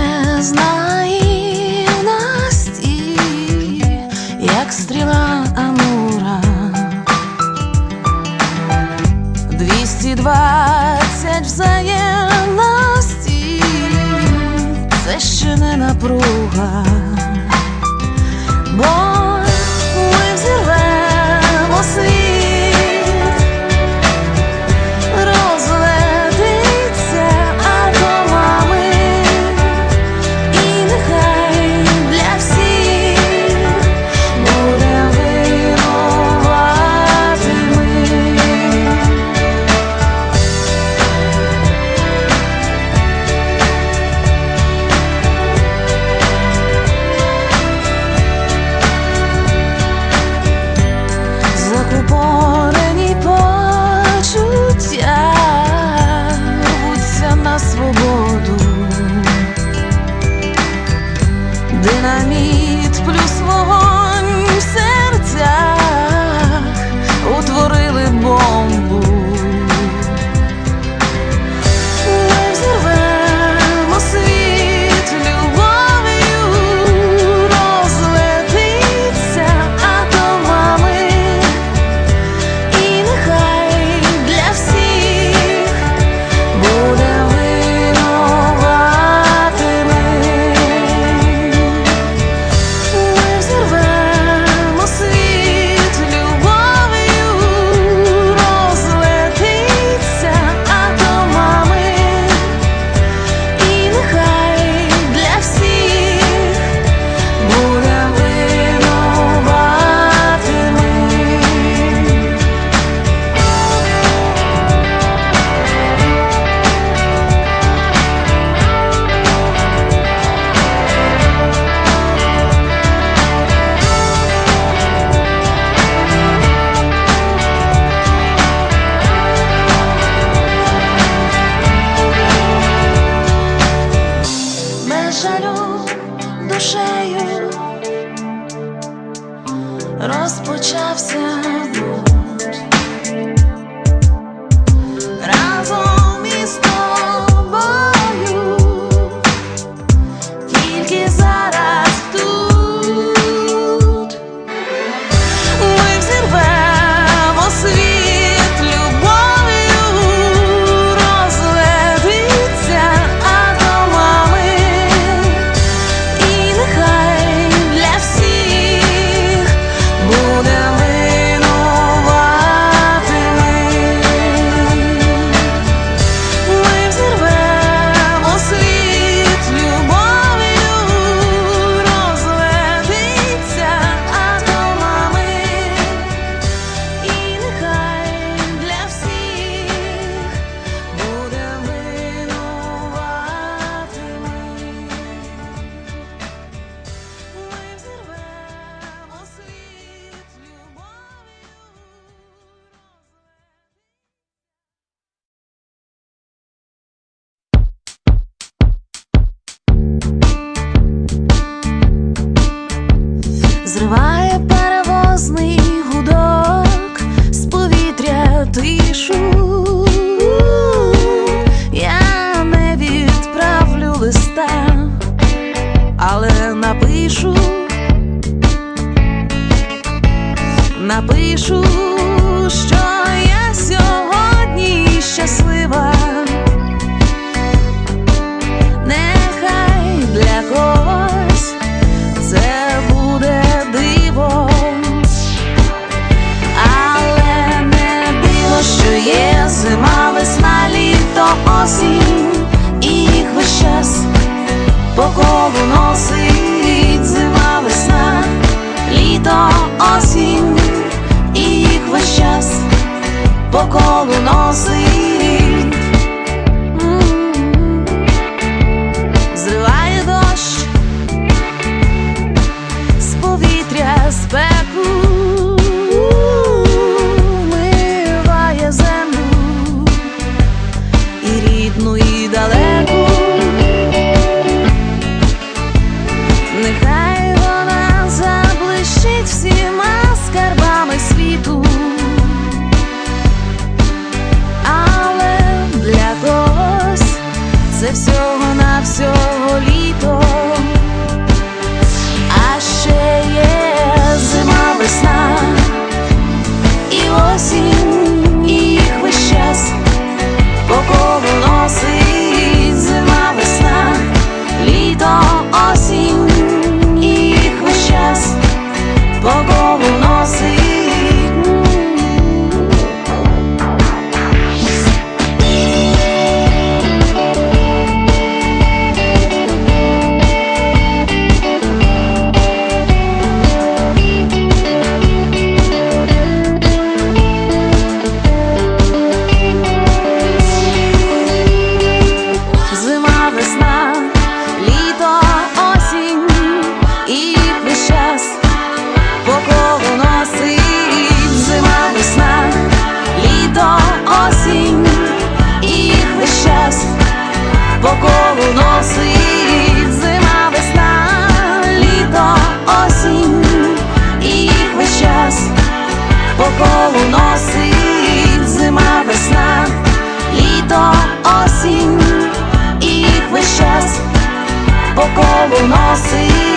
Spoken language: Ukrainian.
не знає Насті, як стріла Амура. 220 взаємності, це ще не напруга. Бо розпочався. що я сьогодні щаслива. по колу носить. Зима, весна, літо, осінь. І їх весь час по колу носить. Зима, весна, літо, осінь. І їх весь час по колу носить.